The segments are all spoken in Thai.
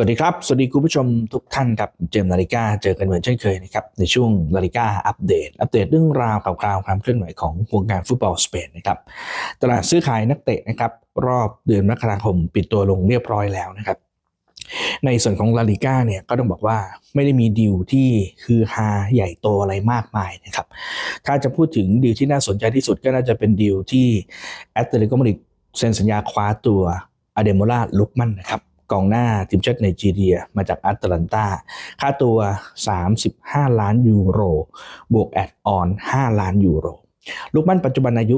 สวัสดีครับ สวัสดีคุณผู้ชมทุกท่านครับเจมส์นาฬิกาเจอกันเหมือนเช่นเคยนะครับในช่วงนาฬิกาอัปเดต อัปเดตเรื่องราวข่าวคราวความเคลื่อนไหวของวงการฟุตบอลสเปนนะครับตลาดซื้อขายนักเตะนะครับรอบเดือนมกราคมปิดตัวลงเรียบร้อยแล้วนะครับในส่วนของลาลิก้าเนี่ยก็ต้องบอกว่าไม่ได้มีดีลที่คือฮาใหญ่โตอะไรมากมายนะครับถ้าจะพูดถึงดีลที่น่าสนใจที่สุดก็น่าจะเป็นดีลที่แอตเลติโกมาดริดเซ็นสัญญาคว้าตัวอเดโมลาลุกมันนะครับ กองหน้าทีมชาติไนจีเรียมาจากแอตแลนตาค่าตัว 35 ล้านยูโร บวกแอดออน 5 ล้านยูโร ลูกมั่นปัจจุบันอายุ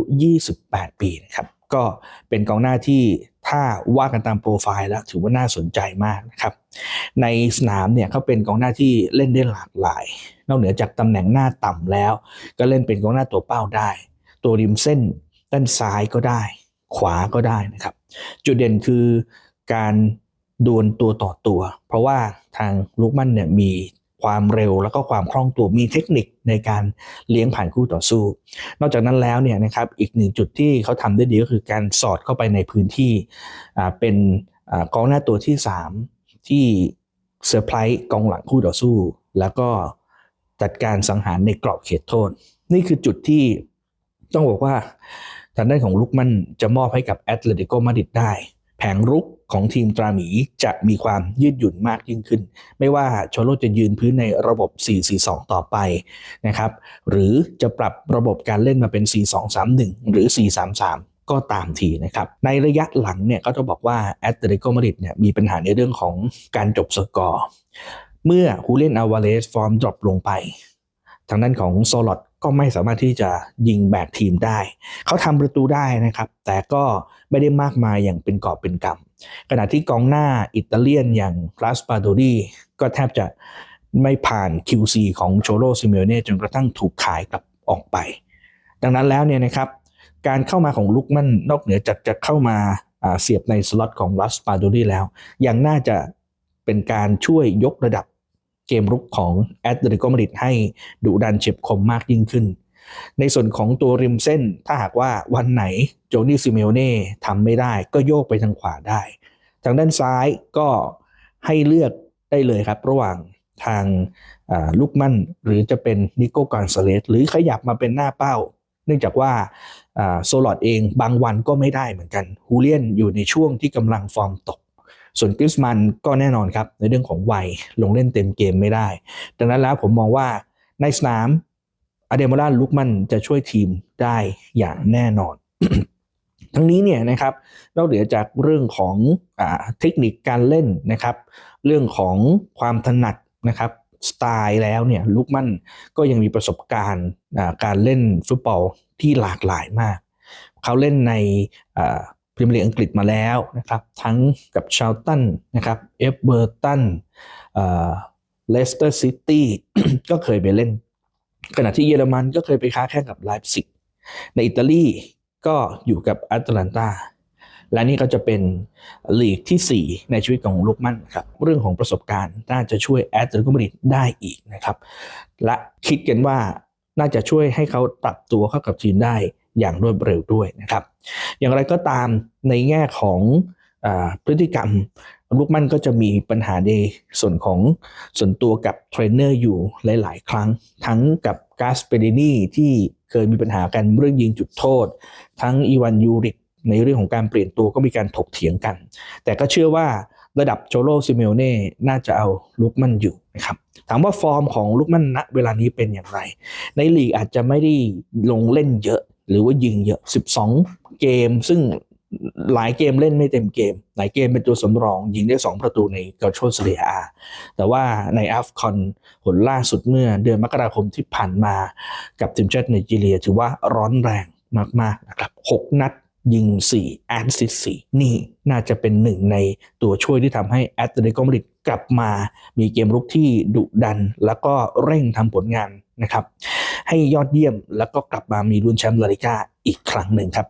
28 ปีนะครับ ก็เป็นกองหน้าที่ถ้าว่ากันตามโปรไฟล์แล้วถือว่าน่าสนใจมากนะครับ ในสนามเนี่ยเขาเป็นกองหน้าที่เล่นได้หลากหลาย นอกเหนือจากตำแหน่งหน้าต่ำแล้ว ก็เล่นเป็นกองหน้าตัวเป้าได้ ตัวริมเส้นด้านซ้ายก็ได้ ขวาก็ได้นะครับ จุดเด่นคือการ ดวลตัวต่อตัว เพราะว่าทางลูกมันเนี่ยมีความเร็วแล้วก็ความคล่องตัวมีเทคนิคในการเลี้ยงผ่านคู่ต่อสู้ นอกจากนั้นแล้วเนี่ยนะครับอีกหนึ่งจุดที่เขาทำได้ดีก็คือการสอดเข้าไปในพื้นที่อ่าเป็นอ่ากองหน้าตัวที่ 3 ที่เซอร์ไพรส์กองหลังคู่ต่อสู้ แล้วก็จัดการสังหารในกรอบเขตโทษ นี่คือจุดที่ต้องบอกว่าทางด้านของลูกมันจะมอบให้กับแอตเลติโกมาดริดได้ แผงรุก ของทีมตราหมีจะมีความยืดหยุ่นมากยิ่งขึ้น ไม่ว่าโชโลจะยืนพื้นในระบบ 4-4-2 ต่อไปนะครับหรือจะปรับระบบการเล่นมาเป็น 4-2-3-1 หรือ 4-3-3ก็ตามทีนะครับ ในระยะหลังเนี่ยก็จะบอกว่าแอตเลติโกมาดริดเนี่ยมีปัญหาในเรื่องของการจบสกอร์ เมื่อฮูเลียนอาวาเลสฟอร์มดรอปลงไป ทางด้านของโซลอต ก็ไม่สามารถที่จะยิงแบกทีมได้ เขาทำประตูได้นะครับ แต่ก็ไม่ได้มากมายอย่างเป็นกอบเป็นกำขณะที่กองหน้าอิตาเลียนอย่างคลาสปาโดรีก็แทบจะไม่ผ่าน QC ของโชโรซิเมโอเน่จนกระทั่งถูกขายกลับออกไป ดังนั้นแล้วเนี่ยนะครับ การเข้ามาของลุกมันนอกเหนือจากจะเข้ามาเสียบในสล็อตของลัสปาโดรีแล้ว ยังน่าจะเป็นการช่วยยกระดับ เกมรุกของแอตเลติโกมาดริดให้ดุดันเฉียบคมมากยิ่งขึ้น ในส่วนของตัวริมเส้นถ้าหากว่าวันไหนโจนี่ซิเมโอเน่ทำไม่ได้ก็โยกไปทางขวาได้ ทางด้านซ้ายก็ให้เลือกได้เลยครับ ระหว่างทางลูกมั่นหรือจะเป็นนิโก้กอนซาเลสหรือขยับมาเป็นหน้าเป้า เนื่องจากว่าอ่าโซลอดเองบางวันก็ไม่ได้เหมือนกันฮูเลียนอยู่ในช่วงที่กำลังฟอร์มตก ส่วนกริสมันก็แน่นอนครับ ในเรื่องของวัยลงเล่นเต็มเกมไม่ได้ ดังนั้นแล้วผมมองว่าในสนามอเดโมลาลุกมันจะช่วยทีมได้อย่างแน่นอน ทั้งนี้เนี่ยนะครับนอกเหนือจากเรื่องของอเทคนิคการเล่นนะครับ เรื่องของความถนัดนะครับสไตล์แล้วเนี่ยลุกมันก็ยังมีประสบการณ์การเล่นฟุตบอลที่หลากหลายมาก เขาเล่นใน รีเมียร์ลีกอังกฤษมาแล้วนะครับทั้งกับชาลตันนะครับเอฟเบอร์ตันเลสเตอร์ซิตี้ก็เคยไปเล่น ขณะที่เยอรมันก็เคยไปค้าแข่งกับไลป์ซิกในอิตาลีก็อยู่กับแอตแลนตาและนี่ก็จะเป็นลีกที่ 4 ในชีวิตของลูกมั่นครับเรื่องของประสบการณ์น่าจะช่วยแอตเลติโกมาดริดได้อีกนะครับ และคิดกันว่าน่าจะช่วยให้เขาปรับตัวเข้ากับทีมได้ อย่างรวดเร็วด้วยนะครับ อย่างไรก็ตามในแง่ของอพฤติกรรมลูกมั่นก็จะมีปัญหาในส่วนของส่วนตัวกับเทรนเนอร์อยู่หลาย ๆ ครั้ง ทั้งกับกาสเปเดนีที่เคยมีปัญหากันเรื่องยิงจุดโทษ ทั้งอีวานยูริกในเรื่องของการเปลี่ยนตัวก็มีการถกเถียงกัน แต่ก็เชื่อว่าระดับโจโลซิเมโอเน่น่าจะเอาลูกมั่นอยู่นะครับ ถามว่าฟอร์มของลูกมั่นณเวลานี้เป็นอย่างไร ในลีกอาจจะไม่ได้ลงเล่นเยอะ หรือว่ายิงเยอะ 12 เกม ซึ่งหลายเกมเล่นไม่เต็มเกม หลายเกมเป็นตัวสำรอง ยิงได้ 2 ประตูในกาโชเซเรียอา แต่ว่าในอัฟคอนผลล่าสุดเมื่อเดือนมกราคมที่ผ่านมากับทีมชาติไนจีเรีย ถือว่าร้อนแรงมากๆนะครับ 6 นัด ยิง 4 แอนซิส4นี่น่าจะเป็นหนึ่งในตัวช่วยที่ทำให้แอตเลติโกมาดริดกลับมามีเกมรุกที่ดุดัน แล้วก็เร่งทำผลงานนะครับ ให้ยอดเยี่ยมแล้วก็กลับมามีลุ้นแชมป์ลาลิก้าอีกครั้งหนึ่งครับ